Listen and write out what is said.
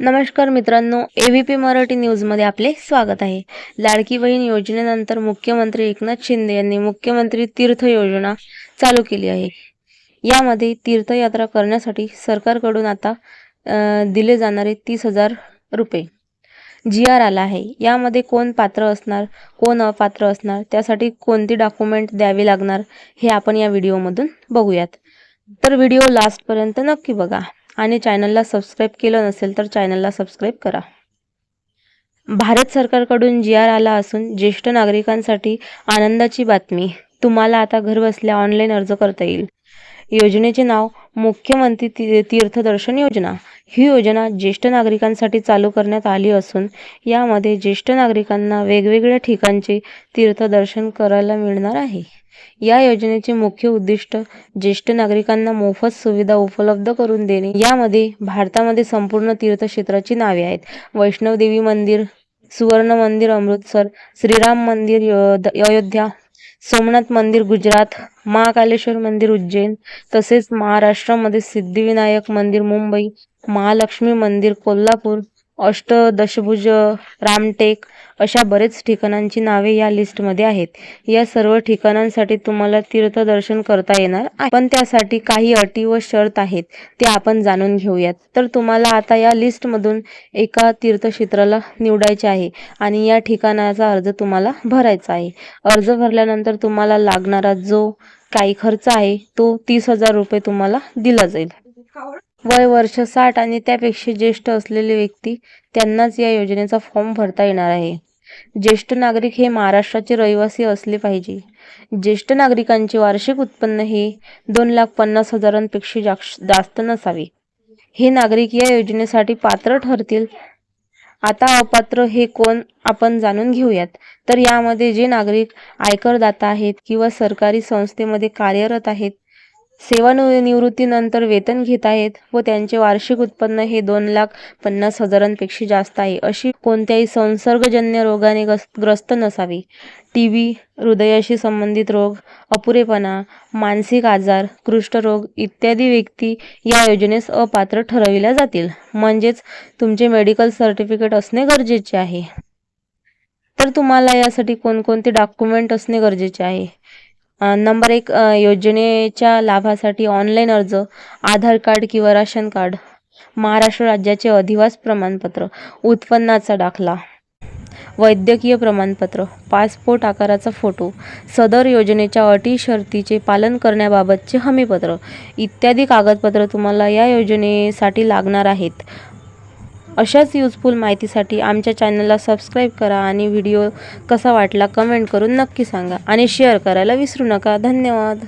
नमस्कार मित्रांनो A V P Marathi न्यूजमध्ये आपले स्वागत आहे. लाडकी बहीण योजनेनंतर मुख्यमंत्री एकनाथ शिंदे यांनी मुख्यमंत्री तीर्थ योजना चालू केली आहे. यामध्ये तीर्थयात्रा करण्यासाठी सरकारकडून आता दिले जाणारे तीस हजार रुपये. जी आर आला आहे. यामध्ये कोण पात्र असणार कोण अपात्र असणार त्यासाठी कोणती डॉक्युमेंट द्यावी लागणार हे आपण या व्हिडिओमधून बघूयात. तर व्हिडिओ लास्टपर्यंत नक्की बघा. आणि चॅनलला सबस्क्राईब केलं नसेल तर चॅनलला सबस्क्राईब करा. भारत सरकारकडून जी आर आला असून ज्येष्ठ नागरिकांसाठी आनंदाची बातमी. तुम्हाला आता घरबसल्या ऑनलाईन अर्ज करता येईल. योजनेचे नाव मुख्यमंत्री ती तीर्थदर्शन योजना. ही योजना ज्येष्ठ नागरिकांसाठी चालू करण्यात आली असून यामध्ये ज्येष्ठ नागरिकांना वेगवेगळ्या ठिकाणचे तीर्थदर्शन करायला मिळणार आहे. या योजनेचे मुख्य उद्दिष्ट ज्येष्ठ नागरिकांना मोफत सुविधा उपलब्ध करून देणे. यामध्ये भारतामध्ये संपूर्ण तीर्थक्षेत्राची नावे आहेत. वैष्णवदेवी मंदिर सुवर्ण मंदिर अमृतसर श्रीराम मंदिर अयोध्या सोमनाथ मंदिर गुजरात महाकालेश्वर मंदिर उज्जैन तसेच महाराष्ट्रामध्ये सिद्धिविनायक मंदिर मुंबई महालक्ष्मी मंदिर कोल्हापूर अष्टदशभुज रामटेक अशा बरेच ठिकाणांची नावे या लिस्टमध्ये आहेत. या सर्व ठिकाणांसाठी तुम्हाला तीर्थदर्शन करता येणार पण त्यासाठी काही अटी व शर्त आहेत ते आपण जाणून घेऊयात. तर तुम्हाला आता या लिस्टमधून एका तीर्थक्षेत्राला निवडायचे आहे आणि या ठिकाणाचा अर्ज तुम्हाला भरायचा आहे. अर्ज भरल्यानंतर तुम्हाला लागणारा जो काही खर्च आहे तो तीस हजार रुपये तुम्हाला दिला जाईल. वय वर्ष साठ आणि त्यापेक्षा ज्येष्ठ असलेले व्यक्ती त्यांनाच या योजनेचा फॉर्म भरता येणार आहे. ज्येष्ठ नागरिक हे महाराष्ट्राचे रहिवासी असले पाहिजे. ज्येष्ठ नागरिकांचे वार्षिक उत्पन्न हे दोन लाख पन्नास हजारांपेक्षा जास्त नसावे. हे नागरिक या योजनेसाठी पात्र ठरतील? आता अपात्र हे कोण आपण जाणून घेऊयात. तर यामध्ये जे नागरिक आयकरदाता आहेत किंवा सरकारी संस्थेमध्ये कार्यरत आहेत सेवानिवृत्तीनंतर वेतन घेत आहेत व त्यांचे वार्षिक उत्पन्न हे दोन लाख पन्नास हजारांपेक्षा जास्त आहे. अशी कोणत्याही संसर्गजन्य रोगाने ग्रस्त नसावी. टी व्ही हृदयाशी संबंधित रोग अपुरेपणा मानसिक आजार कृष्ठरोग इत्यादी व्यक्ती या योजनेस अपात्र ठरविल्या जातील. म्हणजेच तुमचे मेडिकल सर्टिफिकेट असणे गरजेचे आहे. तर तुम्हाला यासाठी कोणकोणते डॉक्युमेंट असणे गरजेचे आहे? नंबर एक योजनेच्या लाभासाठी ऑनलाईन अर्ज आधार कार्ड किंवा राशन कार्ड महाराष्ट्र राज्याचे अधिवास प्रमाणपत्र उत्पन्नाचा दाखला वैद्यकीय प्रमाणपत्र पासपोर्ट आकाराचा फोटो सदर योजनेच्या अटी शर्तीचे पालन करण्याबाबतचे हमीपत्र इत्यादी कागदपत्र तुम्हाला या योजनेसाठी लागणार आहेत. अशाच युजफुल माहितीसाठी आमच्या चॅनलला सबस्क्राईब करा आणि व्हिडिओ कसा वाटला कमेंट करून नक्की सांगा. आणि शेअर करायला विसरू नका. धन्यवाद.